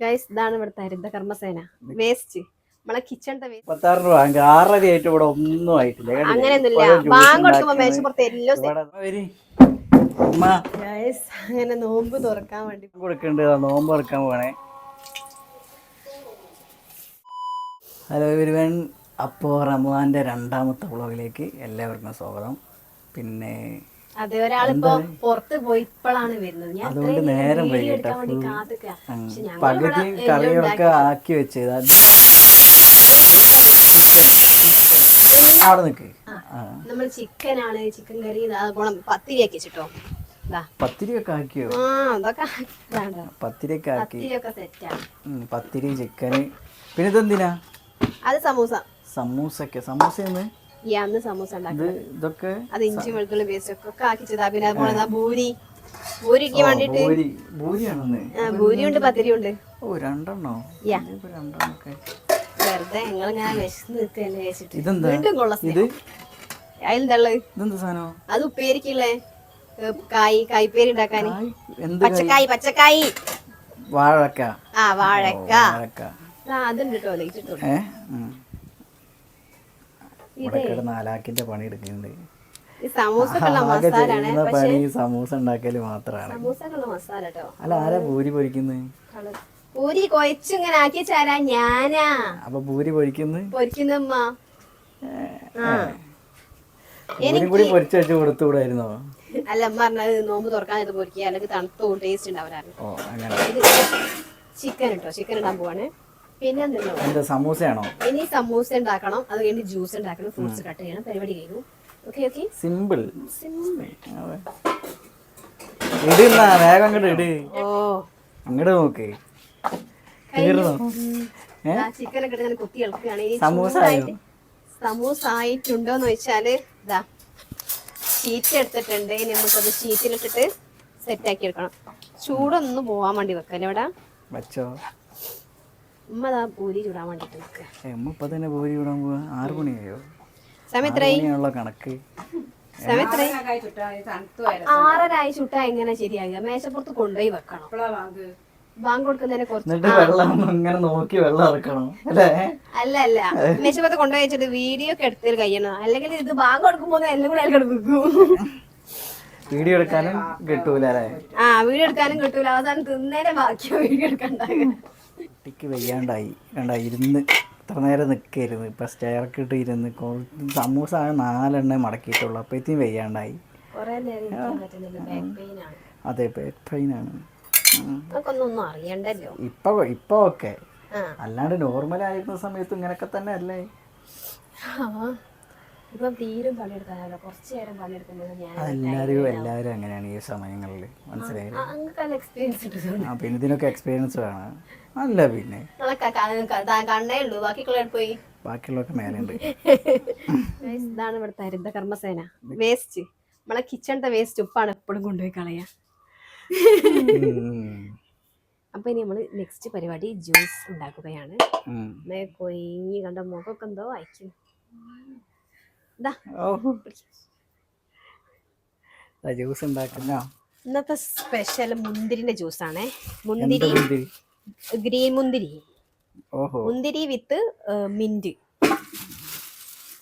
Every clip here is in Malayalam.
ഗൈസ് ഇതാണ് ഇവിടുത്തെ ഹരിത കർമ്മസേന. വേസ്റ്റ് നമ്മളെ കിച്ചണിന്റെ വേസ്റ്റ് മുപ്പത്താറ് രൂപ ആറര ആയിട്ട് ഇവിടെ ഒന്നും ആയിട്ടില്ല? അങ്ങനെയൊന്നുമില്ല. ബാങ്ക് കൊടുക്കുമ്പോ. മേശപ്പുറത്ത് എല്ലാം ഗൈസ് അങ്ങനെ നോമ്പ് തുറക്കാൻ വേണ്ടി കൊടുക്കണ്ട്. നോമ്പ് തുറക്കാൻ പോണേ ഹലോ ഇവരുവൻ അപ്പോൾ റമദാന്റെ രണ്ടാമത്തെ വ്ളോഗിലേക്ക് എല്ലാവർക്കും സ്വാഗതം. പിന്നെ അതെ ഒരാളിപ്പോ പുറത്ത് പോയി ഇപ്പോഴാണ് വരുന്നത്. ഞാൻ അതുകൊണ്ട് നേരം വൈകിട്ട് പകുതി കറികളൊക്കെ ആക്കി വെച്ചത്. അവിടെ നിൽക്ക് നമ്മൾ ചിക്കൻ ആണ് ചിക്കൻ കറി പത്തിരി ആക്കി വെച്ചിട്ടോ പത്തിരിയൊക്കെ ആക്കിയോ? പത്തിരിയൊക്കെ ആക്കി. പത്തിരി ചിക്കന്. പിന്നെ ഇതെന്തിനാ? അത് സമൂസ. സമൂസൊക്കെ സമൂസയെന്ന് ഈ അന്ന് സമൂസ ഇതൊക്കെ അത് ഇഞ്ചി വെളുത്തുള്ളി പേസ്റ്റ് ഒക്കെ ആക്കി ചെയ്താ പിന്നെ അതുപോലെ ഭൂരി. ഭൂരിക്ക് വേണ്ടിട്ട് ഭൂരി. ഉണ്ട് പത്തിരി ഉണ്ട് ഓ രണ്ടെണ്ണോ? രണ്ടെണ്ണൊക്കെ. വെറുതെ വിശന്ന് നിൽക്കല്ലേ വെച്ചിട്ട് വീണ്ടും അത് ഉപ്പേരിക്കില്ലേ കായി കായ് കായ്പേരി ഉണ്ടാക്കാൻ. പച്ചക്കായ് പച്ചക്കായ്. വാഴക്ക. ആ വാഴക്ക. അതുണ്ട് കേട്ടോ. ഇവിടെ നാലാക്കിന്റെ പണി എടുക്കുന്നുണ്ട്. പണി സമൂസ ഉണ്ടാക്കൽ മാത്രമാണ് അല്ല ആരാ ഭൂരി പൊരിക്കുന്നത് പൂരി കൊയച്ചിങ്ങനെ ആക്കി തരാ ഞാനാ. അപ്പൊ ഭൂരി പൊരിക്കുന്നത് പൊരിക്കുന്നമ്മ. കൂടി പൊരിച്ചു വെച്ച് കൊടുത്തുകൂടായിരുന്നോ അല്ല അമ്മ പറഞ്ഞത് നോമ്പ് തുറക്കാൻ ഇത് പൊരിക്കുക അല്ലെങ്കിൽ തണുത്തു ടേസ്റ്റ് അങ്ങനെ. ചിക്കൻ ഇട്ടോ ചിക്കൻ ഇടാൻ പോവാണ്. പിന്നെ സമൂസയാണോ? ഇനി സമൂസ ഉണ്ടാക്കണം. അത് കഴിഞ്ഞ് ജ്യൂസ് ഉണ്ടാക്കണം. ഫ്രൂട്ട്സ് കട്ട് ചെയ്യണം. പരിപാടി കഴിഞ്ഞു. ഓക്കെ ഓക്കെ സിമ്പിൾ ഇടുന്ന വേഗം അങ്ങോട്ട് ഇട്. ഓ. അങ്ങോട്ട് നോക്ക്. തീർന്നോ? ഒക്കെ ഇട്ട് കുത്തി ഇളക്കുകയാണ്. ഇനി സമൂസ സമൂസ ആയിട്ടുണ്ടോന്ന് വെച്ചാൽ ഇതാ ഷീറ്റ് എടുത്തിട്ടുണ്ട്. ഇനി നമുക്കത് ഷീറ്റിലിട്ടിട്ട് സെറ്റ് ആക്കി എടുക്കണം. ചൂടൊന്നും പോവാൻ വേണ്ടി വെക്കല്ലേ ഇവിടെ? വച്ചോ. ഉമ്മ അതാ പൂരി ചൂടാൻ വേണ്ടിട്ട് ഉമ്മ ഇപ്പൊ തന്നെ പോരി വിടാൻ പോവാ? ആറ് മണിയായോ? കണക്ക്. ചുട്ടാ എങ്ങനെ ശരിയാകുക മേശപ്പുറത്ത് കൊണ്ടുപോയി വെക്കണം. ബാങ്ക്? കൊടുക്കുന്നതിനെ കുറച്ച് വെള്ളം ഇങ്ങനെ നോക്കി വെള്ളം ഇറക്കണം അല്ലേ? അല്ല അല്ല. മേശപ്പുറത്ത് കൊണ്ടുപോയി വെച്ചിട്ട് വീഡിയോ ഒക്കെ എടുത്തിൽ കഴിയണം അല്ലെങ്കിൽ ഇത് ബാങ്ക് കൊടുക്കുമ്പോ എല്ലാം കൂടെ വെക്കും വീഡിയോ എടുക്കാനും കിട്ടൂല ആ വീഡിയോ എടുക്കാനും കിട്ടൂല. അവസാനം തിന്നേനെ ബാക്കിയോ വീഡിയോ എടുക്കണ്ടാകുക കുട്ടിക്ക് വയ്യാണ്ടായി. കണ്ട ഇരുന്ന് ഇത്ര നേരം നിൽക്കരുത് ഇപ്പം സ്റ്റെയർക്കിട്ട് ഇരുന്ന് കുറച്ച് സമൂസ നാലെണ്ണം മടക്കിയിട്ടുള്ളൂ. അപ്പോഴത്തേക്കും വയ്യാണ്ടായി. അതെ ബാക്ക് പെയിനാണ് ഇപ്പൊ ഇപ്പൊ ഓക്കെ. അല്ലാണ്ട് നോർമൽ ആയിരുന്ന സമയത്ത് ഇങ്ങനൊക്കെ തന്നെ അല്ലേ. ഇപ്പം തീരും പണിയെടുക്കാനല്ല കുറച്ച് നേരം പണിയെടുക്കുന്നത് ഞാൻ എല്ലാവരും എല്ലാവരും അങ്ങനെയാണ് ഈ സമയങ്ങളിൽ. മനസ്സിലായി അങ്ങനത്തെ എക്സ്പീരിയൻസ് കിട്ടുന്നുണ്ട് പിന്നെ ഇതിനൊക്കെ എക്സ്പീരിയൻസ് വേണം. അല്ല പിന്നെ. കണ്ണേ ഉള്ളൂ. ബാക്കിയുള്ള പോയി? ബാക്കിയുള്ളതൊക്കെ മേലുണ്ട് ഇതാണ് ഇവിടുത്തെ ഹരിത കർമ്മസേന. വേസ്റ്റ് നമ്മളെ കിച്ചണിന്റെ വേസ്റ്റ് ഉപ്പാണ് എപ്പോഴും കൊണ്ടുപോയി കളയാ. അപ്പൊ ഇനി നമ്മൾ നെക്സ്റ്റ് പരിപാടി ജ്യൂസ് ഉണ്ടാക്കുകയാണ്. കൊയിഞ്ഞ് കണ്ട മുഖമൊക്കെ എന്തോ ഓഹോ ജ്യൂസ് ഉണ്ടാക്കുന്നോ. ഇന്നത്തെ സ്പെഷ്യൽ മുന്തിരിന്റെ ജ്യൂസാണേ ആണേ. മുന്തിരി ഗ്രീൻ മുന്തിരി. മുന്തിരി വിത്ത് മിന്റ്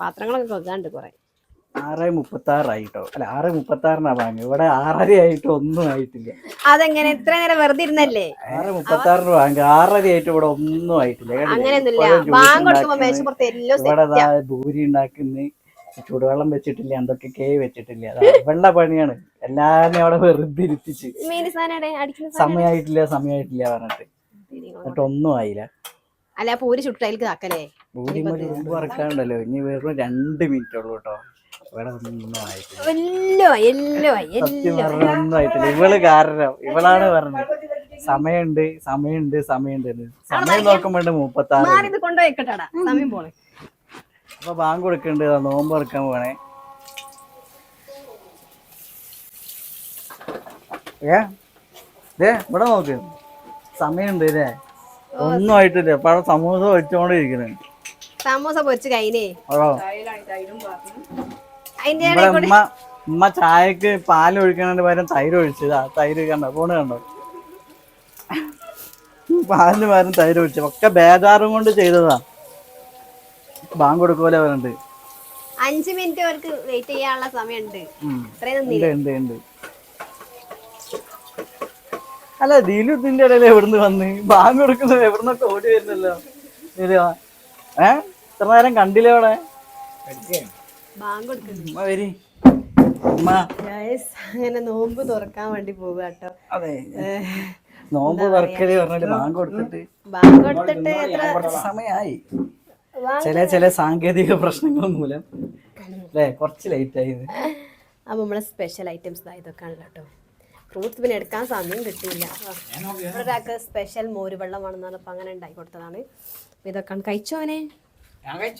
പാത്രങ്ങളൊക്കെ കൊക്കാണ്ട് കുറെ. ആറ് മുപ്പത്തി ആറായിട്ടോ അല്ല ആറ് മുപ്പത്തി ആറിനാ വാങ്ങി ഇവിടെ ആറര ആയിട്ട് ഒന്നും ആയിട്ടില്ല. അതെങ്ങനെ? എത്ര നേരം വെറുതെ ഇരുന്നല്ലേ? ആറ് മുപ്പത്തി ആറിന് വാങ്ങി ആറര ആയിട്ട് ഇവിടെ ഒന്നും ആയിട്ടില്ല. ജ്യൂസ് ഇവിടെ ഭൂരി ഉണ്ടാക്കുന്ന. ചൂടുവെള്ളം വെച്ചിട്ടില്ല എന്തൊക്കെ വെച്ചിട്ടില്ല. വെള്ള പണിയാണ്. എല്ലാരും അവിടെ വെറുതെ ഇരുത്തിച്ച് സമയായിട്ടില്ല സമയമായിട്ടില്ല സമയമായിട്ടില്ല പറഞ്ഞിട്ട് എന്നിട്ട് ഒന്നും ആയില്ല. അല്ല പൂരി ചുട്ടയിലേക്ക് ആക്കലേ? പൂരി വറക്കാണ്ടല്ലോ ഇനി വെറും രണ്ട് മിനിറ്റ് ഉള്ളൂ കേട്ടോ ഇവൾ കാരണം ഇവളാണ് പറഞ്ഞത്. സമയമുണ്ട് സമയമുണ്ട് സമയമുണ്ട് സമയം നോക്കുമ്പോണ്ട് മുപ്പത്തി ആറ് മാറി ഇത് കൊണ്ടുപോയി വെക്കട്ടാടാ. സമയം പോണേ. അപ്പൊ ബാങ്ക് കൊടുക്കണ്ട്. നോമ്പ് തുറക്കാൻ പോണേ ഏ? ഇതേ ഇവിടെ നോക്ക്. സമയമുണ്ട് ഇല്ലേ? ഒന്നും ആയിട്ടില്ല. അവിടെ സമൂസ പൊരിച്ചോണ്ടിരിക്കണേ. സമൂസ പൊരിച്ച് കഴിഞ്ഞേ? ഇവിടെ ഉമ്മ ഉമ്മ ചായക്ക് പാൽ ഒഴിക്കണതിന്റെ പകരം തൈര് ഒഴിച്ചതാ. തൈര് കണ്ടോ? ഫോണ് കണ്ടോ? പാലിന് പകരം തൈര് ഒഴിച്ചു. ഒക്കെ ബേജാറും കൊണ്ട് ചെയ്തതാ. ബാങ്ക് കൊടുക്കൂല പറഞ്ഞിട്ട് അഞ്ച് മിനിറ്റ് അവർക്ക് വെയിറ്റ് ചെയ്യാനുള്ള സമയമുണ്ട്. ഉണ്ട് ഉണ്ട് അല്ല ദിലു ഇതിന്റെ ഇടയിൽ എവിടുന്ന് വന്ന്? ബാങ്ക് കൊടുക്കുന്നത് എവിടുന്നൊക്കെ ഓടി വരുന്നല്ലോ? ദിലുവാ ഏ? ഇത്ര നേരം കണ്ടില്ലേ അവിടെ? വരി. അങ്ങനെ നോമ്പ് തുറക്കാൻ വേണ്ടി പോവുക കേട്ടോ. അതെ. നോമ്പ് തുറക്കൽ പറഞ്ഞിട്ട് ബാങ്ക് കൊടുത്തിട്ട്. ബാങ്ക് കൊടുത്തിട്ട് സമയമായി. ചില ചില സാങ്കേതിക പ്രശ്നങ്ങൾ മൂലം അല്ലേ? കുറച്ച് ലേറ്റ് ആയത് അപ്പൊ നമ്മളെ സ്പെഷ്യൽ ഐറ്റംസ് ഇതൊക്കെയാണല്ലോ കേട്ടോ ഫ്രൂട്ട്സ് പിന്നെ എടുക്കാൻ സമയം കിട്ടിയില്ല. ഒരാൾക്ക് സ്പെഷ്യൽ മോര് വെള്ളം വേണമെന്ന് പറഞ്ഞപ്പോൾ അങ്ങനെ ഉണ്ടാക്കി കൊടുത്തതാണ്. അപ്പൊ ഇതൊക്കെയാണ് കഴിച്ചോനെ അവനെ?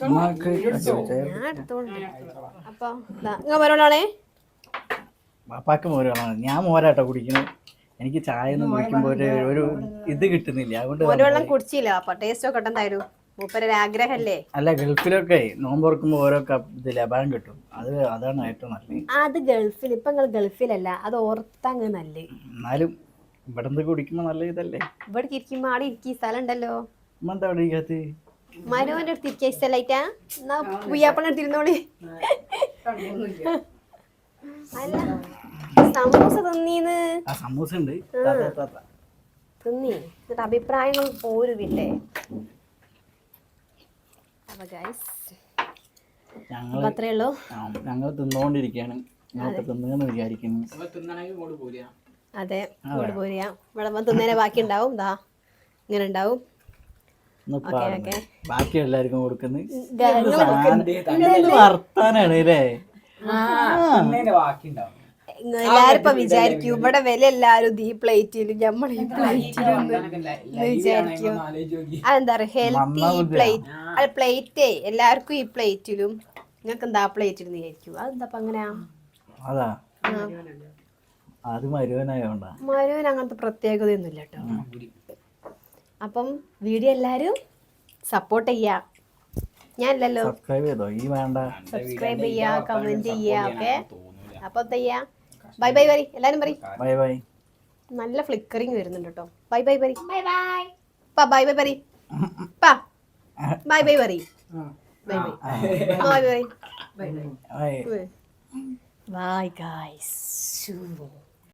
ഞാൻ എടുത്തോണ്ട് അപ്പോൾ നിങ്ങൾ വരോളാണേ പാപ്പാക്ക് മോര് വേണം ഞാൻ മോരാട്ടോ കുടിക്കുന്നു എനിക്ക് ചായ ഒന്നും കുടിക്കുമ്പോൾ ഒരു ഇത് കിട്ടുന്നില്ല. അതുകൊണ്ട് മോര് വെള്ളം കുടിച്ചില്ല. അപ്പൊ ടേസ്റ്റ് ഒക്കെ ഉണ്ടായിരുന്നു അല്ല ഗൾഫിലൊക്കെ നോമ്പ് ഓരോ കപ്പ് ലബാൻ കിട്ടും. അത് അതാണ് ഏറ്റവും നല്ലത്. അത് ഗൾഫിൽ ഇപ്പൊ നിങ്ങൾ ഗൾഫിലല്ല അത് ഓർത്തങ്ങ് നല്ല. എന്നാലും ഇവിടെ നിന്ന് കുടിക്കുമ്പോൾ നല്ല ഇതല്ലേ? ഇവിടെ ഇരിക്കുമ്പോ അവിടെ ഇരിക്കും സ്ഥലം ഉണ്ടല്ലോ മനോന്റെ അടുത്ത് ഇരിക്കുക സ്ഥലമായിട്ടാ? എന്നാ പുയ്യാപ്പണ എടുത്തിരുന്നോളി അല്ല സമൂസ തിന്നീന്ന്? സമൂസ ഉണ്ട്. തിന്നി? എന്നിട്ട് അഭിപ്രായങ്ങൾ പോരുവില്ലേ? അപ്പൊ ഗൈസ് ഞങ്ങൾ അപ്പൊ അത്രേ ഉള്ളൂ. ആ, ഞങ്ങൾ തിന്നുകൊണ്ടിരിക്കുകയാണ് ഞങ്ങൾക്ക് തിന്നുകയെന്ന് വിചാരിക്കുന്നു. അതെ ഇവിടെ പോരുക. വിളമ്പ തിന്നേനെ ബാക്കി ഉണ്ടാവും. ദാ ഇങ്ങനെ ഉണ്ടാവും. ബാക്കി എല്ലാവർക്കും കൊടുക്കുന്നത് വർത്താനാണ് അല്ലേ? എല്ലാരും ഇപ്പൊ വിചാരിക്കും ഇവിടെ വില എല്ലാരും ഈ പ്ലേറ്റിലും നമ്മൾ ഈ പ്ലേറ്റിലും വിചാരിക്കും. അതെന്താ പറയാ ഹെൽത്തി ഈ പ്ലേറ്റ് അത് പ്ലേറ്റേ എല്ലാവർക്കും ഈ പ്ലേറ്റിലും നിങ്ങൾക്ക് എന്താ പ്ലേറ്റിൽ വിചാരിക്കും അതെന്താ അപ്പൊ അങ്ങനെയാ അതാ. അത് മരുവനായോണ്ടാ മരുവൻ അങ്ങനത്തെ പ്രത്യേകതയൊന്നുമില്ല കേട്ടോ. അപ്പം വീഡിയോ എല്ലാരും സപ്പോർട്ട് ചെയ്യാ. ഞാനില്ലല്ലോ സബ്സ്ക്രൈബ് ചെയ്തോ? ഈ വേണ്ട. സബ്സ്ക്രൈബ് ചെയ്യാ കമന്റ് ചെയ്യാ ഓക്കെ അപ്പൊ ചെയ്യാ? ബൈ ബൈ വരി എല്ലാരും പറയും. ബൈ ബൈ നല്ല ഫ്ലിക്കറിങ് വരുന്നുണ്ട് കേട്ടോ ബൈ ബൈ പറ ബൈ ബൈ പാ ബൈ ബൈ വരി പാ ബൈ ബൈ പറ bye bye bye bye bye bye guys